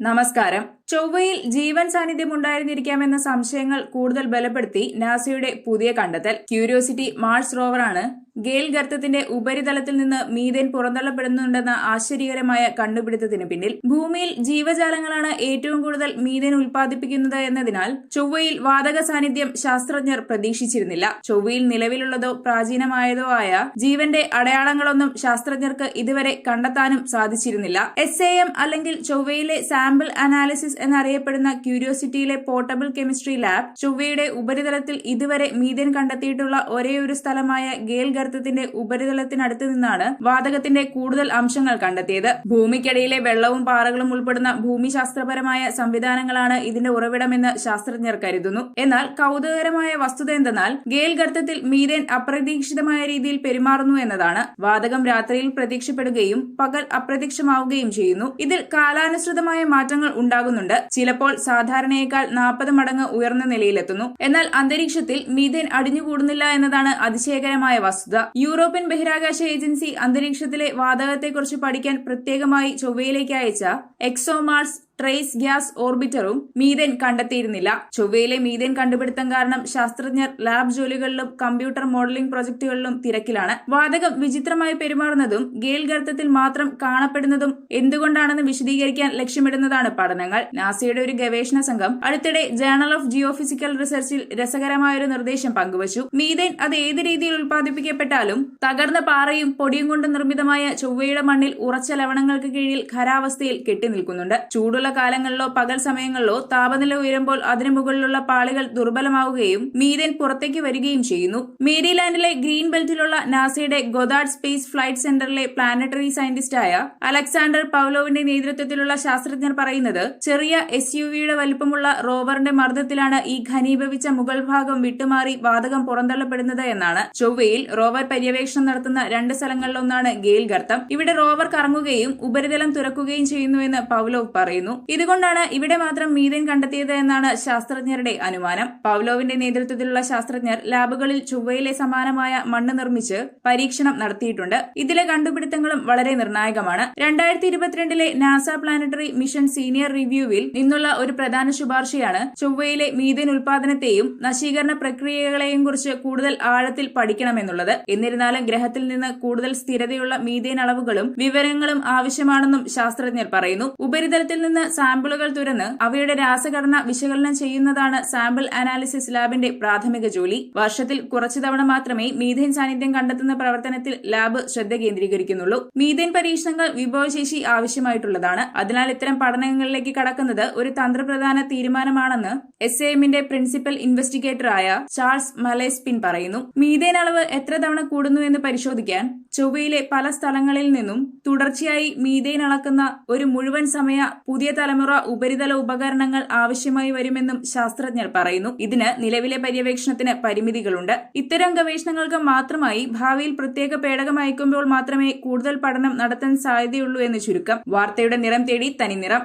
നമസ്കാരം. ചൊവ്വയിൽ ജീവൻ സാന്നിധ്യം ഉണ്ടായിരുന്നിരിക്കാമെന്ന സംശയങ്ങൾ കൂടുതൽ ബലപ്പെടുത്തി നാസയുടെ പുതിയ കണ്ടെത്തൽ. ക്യൂരിയോസിറ്റി മാർസ് റോവറാണ്. ഗെയിൽ ഗർത്തത്തിന്റെ ഉപരിതലത്തിൽ നിന്ന് മീതേൻ പുറന്തള്ളപ്പെടുന്നുണ്ടെന്ന ആശ്ചര്യകരമായ കണ്ടുപിടുത്തത്തിന് പിന്നിൽ ഭൂമിയിൽ ജീവജാലങ്ങളാണ് ഏറ്റവും കൂടുതൽ മീതേൻ ഉൽപ്പാദിപ്പിക്കുന്നത് എന്നതിനാൽ ചൊവ്വയിൽ വാതക സാന്നിധ്യം ശാസ്ത്രജ്ഞർ പ്രതീക്ഷിച്ചിരുന്നില്ല. ചൊവ്വയിൽ നിലവിലുള്ളതോ പ്രാചീനമായതോ ആയ ജീവന്റെ അടയാളങ്ങളൊന്നും ശാസ്ത്രജ്ഞർക്ക് ഇതുവരെ കണ്ടെത്താനും സാധിച്ചിരുന്നില്ല. എസ് എ എം അല്ലെങ്കിൽ ചൊവ്വയിലെ സാമ്പിൾ അനാലിസിസ് എന്നറിയപ്പെടുന്ന ക്യൂരിയോസിറ്റിയിലെ പോർട്ടബിൾ കെമിസ്ട്രി ലാബ് ചൊവ്വയുടെ ഉപരിതലത്തിൽ ഇതുവരെ മീതേൻ കണ്ടെത്തിയിട്ടുള്ള ഒരേയൊരു സ്ഥലമായ ഗേൽ ഗർത്തത്തിന്റെ ഉപരിതലത്തിനടുത്ത് നിന്നാണ് വാതകത്തിന്റെ കൂടുതൽ അംശങ്ങൾ കണ്ടെത്തിയത്. ഭൂമിക്കടിയിലെ വെള്ളവും പാറകളും ഉൾപ്പെടുന്ന ഭൂമിശാസ്ത്രപരമായ സംവിധാനങ്ങളാണ് ഇതിന്റെ ഉറവിടമെന്ന് ശാസ്ത്രജ്ഞർ കരുതുന്നു. എന്നാൽ കൗതുകകരമായ വസ്തുത എന്തെന്നാൽ ഗേൽ ഗർത്തത്തിൽ മീതേൻ അപ്രതീക്ഷിതമായ രീതിയിൽ പെരുമാറുന്നു എന്നതാണ്. വാതകം രാത്രിയിൽ പ്രതീക്ഷപ്പെടുകയും പകൽ അപ്രത്യക്ഷമാവുകയും ചെയ്യുന്നു. ഇതിൽ കാലാനുസൃതമായ മാറ്റങ്ങൾ ഉണ്ടാകുന്നുണ്ട്. ചിലപ്പോൾ സാധാരണയേക്കാൾ നാൽപ്പത് മടങ്ങ് ഉയർന്ന നിലയിലെത്തുന്നു. എന്നാൽ അന്തരീക്ഷത്തിൽ മീതേൻ അടിഞ്ഞുകൂടുന്നില്ല എന്നതാണ് അതിശയകരമായ വസ്തുത. യൂറോപ്യൻ ബഹിരാകാശ ഏജൻസി അന്തരീക്ഷത്തിലെ വാതകത്തെക്കുറിച്ച് പഠിക്കാൻ പ്രത്യേകമായി ചൊവ്വയിലേക്ക് അയച്ച എക്സോമാർസ് ട്രേസ് ഗ്യാസ് ഓർബിറ്ററും മീഥേൻ കണ്ടെത്തിയിരുന്നില്ല. ചൊവ്വയിലെ മീഥേൻ കണ്ടുപിടുത്തം കാരണം ശാസ്ത്രജ്ഞർ ലാബ് ജോലികളിലും കമ്പ്യൂട്ടർ മോഡലിംഗ് പ്രൊജക്ടുകളിലും തിരക്കിലാണ്. വാതകം വിചിത്രമായി പെരുമാറുന്നതും ഗേൽ ഗർത്തത്തിൽ മാത്രം കാണപ്പെടുന്നതും എന്തുകൊണ്ടാണെന്ന് വിശദീകരിക്കാൻ ലക്ഷ്യമിടുന്നതാണ് പഠനങ്ങൾ. നാസയുടെ ഒരു ഗവേഷണ സംഘം അടുത്തിടെ ജേണൽ ഓഫ് ജിയോഫിസിക്കൽ റിസർച്ചിൽ രസകരമായ ഒരു നിർദ്ദേശം പങ്കുവച്ചു. മീഥേൻ അത് ഏത് രീതിയിൽ ഉൽപ്പാദിപ്പിക്കപ്പെട്ടാലും തകർന്ന പാറയും പൊടിയും കൊണ്ട് നിർമ്മിതമായ ചൊവ്വയുടെ മണ്ണിൽ ഉറച്ച ലവണങ്ങൾക്ക് കീഴിൽ ഖരാവസ്ഥയിൽ കെട്ടിനിൽക്കുന്നുണ്ട് ചൂടുള്ള കാലങ്ങളിലോ പകൽ സമയങ്ങളിലോ താപനില ഉയരുമ്പോൾ അതിനു മുകളിലുള്ള പാളികൾ ദുർബലമാവുകയും മീഥേൻ പുറത്തേക്ക് വരികയും ചെയ്യുന്നു. മേരിലാൻഡിലെ ഗ്രീൻ ബെൽറ്റിലുള്ള നാസയുടെ ഗൊദാഡ് സ്പേസ് ഫ്ലൈറ്റ് സെന്ററിലെ പ്ലാനറ്ററി സയന്റിസ്റ്റായ അലക്സാണ്ടർ പൗലോവിന്റെ നേതൃത്വത്തിലുള്ള ശാസ്ത്രജ്ഞർ പറയുന്നത് ചെറിയ എസ് യു വിയുടെ വലിപ്പമുള്ള റോവറിന്റെ മർദ്ദത്തിലാണ് ഈ ഘനീഭവിച്ച മുകൾ ഭാഗം വിട്ടുമാറി വാതകം പുറന്തള്ളപ്പെടുന്നത് എന്നാണ്. ചൊവ്വയിൽ റോവർ പര്യവേക്ഷണം നടത്തുന്ന രണ്ട് സ്ഥലങ്ങളിലൊന്നാണ് ഗെയിൽ ഗർത്തം ഇവിടെ റോവർ കറങ്ങുകയും ഉപരിതലം തുറക്കുകയും ചെയ്യുന്നുവെന്ന് പൗലോവ് പറയുന്നു. ഇതുകൊണ്ടാണ് ഇവിടെ മാത്രം മീഥേൻ കണ്ടെത്തിയത് എന്നാണ് ശാസ്ത്രജ്ഞരുടെ അനുമാനം. പൗലോവിന്റെ നേതൃത്വത്തിലുള്ള ശാസ്ത്രജ്ഞർ ലാബുകളിൽ ചൊവ്വയിലെ സമാനമായ മണ്ണ് നിർമ്മിച്ച് പരീക്ഷണം നടത്തിയിട്ടുണ്ട്. ഇതിലെ കണ്ടുപിടുത്തങ്ങളും വളരെ നിർണായകമാണ്. രണ്ടായിരത്തി ഇരുപത്തിരണ്ടിലെ നാസ പ്ലാനറ്ററി മിഷൻ സീനിയർ റിവ്യൂവിൽ നിന്നുള്ള ഒരു പ്രധാന ശുപാർശയാണ് ചൊവ്വയിലെ മീഥേൻ ഉൽപാദനത്തെയും നശീകരണ പ്രക്രിയകളെയും കുറിച്ച് കൂടുതൽ ആഴത്തിൽ പഠിക്കണമെന്നുള്ളത്. എന്നിരുന്നാലും ഗ്രഹത്തിൽ നിന്ന് കൂടുതൽ സ്ഥിരതയുള്ള മീഥേൻ അളവുകളും വിവരങ്ങളും ആവശ്യമാണെന്നും ശാസ്ത്രജ്ഞർ പറയുന്നു. ഉപരിതലത്തിൽ നിന്ന് സാമ്പിളുകൾ തുരന്ന് അവയുടെ രാസഘടന വിശകലനം ചെയ്യുന്നതാണ് സാമ്പിൾ അനാലിസിസ് ലാബിന്റെ പ്രാഥമിക ജോലി. വർഷത്തിൽ കുറച്ചു തവണ മാത്രമേ മീഥേൻ സാന്നിധ്യം കണ്ടെത്തുന്ന പ്രവർത്തനത്തിൽ ലാബ് ശ്രദ്ധ കേന്ദ്രീകരിക്കുന്നുള്ളൂ. മീഥേൻ പരീക്ഷണങ്ങൾ വിഭവശേഷി ആവശ്യമായിട്ടുള്ളതാണ്. അതിനാൽ ഇത്തരം പഠനങ്ങളിലേക്ക് കടക്കുന്നത് ഒരു തന്ത്രപ്രധാന തീരുമാനമാണെന്ന് എസ് എമ്മിന്റെ പ്രിൻസിപ്പൽ ഇൻവെസ്റ്റിഗേറ്ററായ ചാൾസ് മലേസ്പിൻ പറയുന്നു. മീഥേൻ അളവ് എത്ര തവണ കൂടുന്നു എന്ന് പരിശോധിക്കാൻ ചൊവ്വയിലെ പല സ്ഥലങ്ങളിൽ നിന്നും തുടർച്ചയായി മീഥേൻ അളക്കുന്ന ഒരു മുഴുവൻ സമയ പുതിയ തലമുറ ഉപരിതല ഉപകരണങ്ങൾ ആവശ്യമായി വരുമെന്നും ശാസ്ത്രജ്ഞർ പറയുന്നു. ഇതിന് നിലവിലെ പര്യവേക്ഷണത്തിന് പരിമിതികളുണ്ട്. ഇത്തരം ഗവേഷണങ്ങൾക്ക് മാത്രമായി ഭാവിയിൽ പ്രത്യേക പേടകം അയക്കുമ്പോൾ മാത്രമേ കൂടുതൽ പഠനം നടത്താൻ സാധ്യതയുള്ളൂ എന്ന് ചുരുക്കം വാർത്തയുടെ നിറം തേടി തനി നിറം